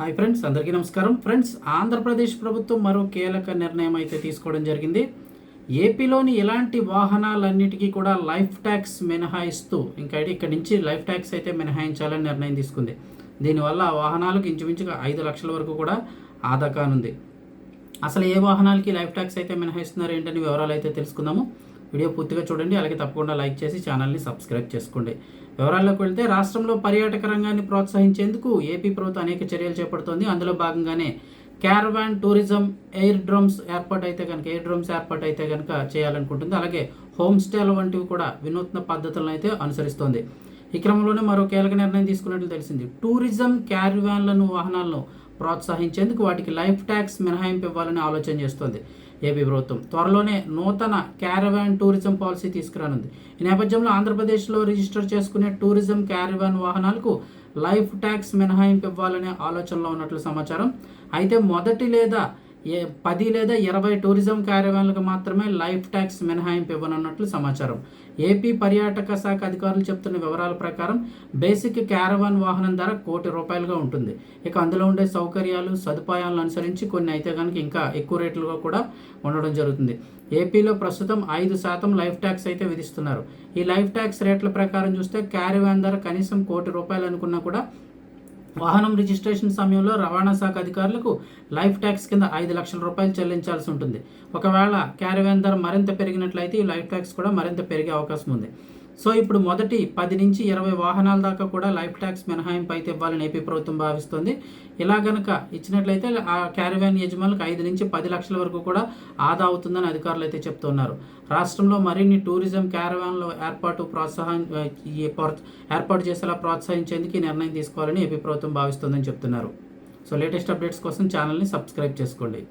Hi friends అందరికీ నమస్కారం. Friends Andhra Pradesh ప్రభుత్వం మరో కీలక నిర్ణయం అయితే తీసుకోవడం జరిగింది. ఏపీలోని ఇలాంటి వాహనాలన్నిటికీ కూడా లైఫ్ ట్యాక్స్ మినహాయిస్తూ ఇంకా ఇక్కడి నుంచి లైఫ్ ట్యాక్స్ అయితే మినహాయించాలని నిర్ణయం తీసుకుంది. దీనివల్ల ఆ వాహనాలకు ఇంచుమించుగా ఐదు లక్షల వరకు కూడా ఆదా కానుంది. అసలు ఏ వాహనాలకి లైఫ్ ట్యాక్స్ అయితే మినహాయిస్తున్నారు ఏంటని వివరాలు అయితే తెలుసుకుందాము. వీడియో పూర్తిగా చూడండి. అలాగే తప్పకుండా లైక్ చేసి ఛానల్ని సబ్స్క్రైబ్ చేసుకోండి. వివరాల్లోకి వెళ్తే రాష్ట్రంలో పర్యాటక రంగాన్ని ప్రోత్సహించేందుకు ఏపీ ప్రభుత్వం అనేక చర్యలు చేపడుతోంది. అందులో భాగంగానే క్యారవాన్ టూరిజం ఎయిర్ డ్రమ్స్ ఏర్పాటు అయితే కనుక ఎయిర్ డ్రమ్స్ ఏర్పాటు అయితే కనుక చేయాలనుకుంటుంది. అలాగే హోమ్ స్టేల వంటివి కూడా వినూత్న పద్ధతులను అయితే అనుసరిస్తోంది. ఈ క్రమంలోనే మరో కీలక నిర్ణయం తీసుకున్నట్లు తెలిసింది. టూరిజం క్యారివాన్లను వాహనాలను ప్రోత్సహించేందుకు వాటికి లైఫ్ ట్యాక్స్ మినహాయింపు ఇవ్వాలని ఆలోచన చేస్తోంది. ఏపీ ప్రభుత్వం. త్వరలోనే నూతన క్యారవాన్ టూరిజం పాలసీ తీసుకురానుంది. ఈ నేపథ్యంలో ఆంధ్రప్రదేశ్లో రిజిస్టర్ చేసుకునే టూరిజం క్యారవాన్ వాహనాలకు లైఫ్ ట్యాక్స్ మినహాయింపు ఇవ్వాలనే ఆలోచనలో ఉన్నట్లు సమాచారం. అయితే మొదటి లేదా పది లేదా ఇరవై టూరిజం క్యారవాన్లకు మాత్రమే లైఫ్ ట్యాక్స్ మినహాయింపు ఇవ్వనున్నట్లు సమాచారం. ఏపీ పర్యాటక శాఖ అధికారులు చెప్తున్న వివరాల ప్రకారం బేసిక్ క్యారవాన్ వాహనం ధర కోటి రూపాయలుగా ఉంటుంది. ఇక అందులో ఉండే సౌకర్యాలు సదుపాయాలను అనుసరించి కొన్ని అయితే కనుక ఇంకా ఎక్కువ రేట్లుగా కూడా ఉండడం జరుగుతుంది. ఏపీలో ప్రస్తుతం ఐదు శాతం లైఫ్ ట్యాక్స్ అయితే విధిస్తున్నారు. ఈ లైఫ్ ట్యాక్స్ రేట్ల ప్రకారం చూస్తే క్యారవాన్ ధర కనీసం కోటి రూపాయలు అనుకున్నా కూడా వాహనం రిజిస్ట్రేషన్ సమయంలో రవాణా శాఖ అధికారులకు లైఫ్ ట్యాక్స్ కింద ఐదు లక్షల రూపాయలు చెల్లించాల్సి ఉంటుంది. ఒకవేళ క్యారవేన్ ధర మరింత పెరిగినట్లయితే ఈ లైఫ్ ట్యాక్స్ కూడా మరింత పెరిగే అవకాశం ఉంది. సో ఇప్పుడు మొదటి పది నుంచి ఇరవై వాహనాల దాకా కూడా లైఫ్ ట్యాక్స్ మినహాయింపు అయితే ఇవ్వాలని ఏపీ ప్రభుత్వం భావిస్తుంది. ఇలా గనక ఇచ్చినట్లయితే ఆ క్యారవాన్ యజమానులకు ఐదు నుంచి పది లక్షల వరకు కూడా ఆదా అవుతుందని అధికారులు అయితే చెప్తున్నారు. రాష్ట్రంలో మరిన్ని టూరిజం క్యారవాన్ల ఏర్పాటు ప్రోత్సాహం ఈ ఏర్పాటు చేసేలా ప్రోత్సహించేందుకు ఈ నిర్ణయం తీసుకోవాలని ఏపీ ప్రభుత్వం భావిస్తుందని చెప్తున్నారు. సో లేటెస్ట్ అప్డేట్స్ కోసం ఛానల్ని సబ్స్క్రైబ్ చేసుకోండి.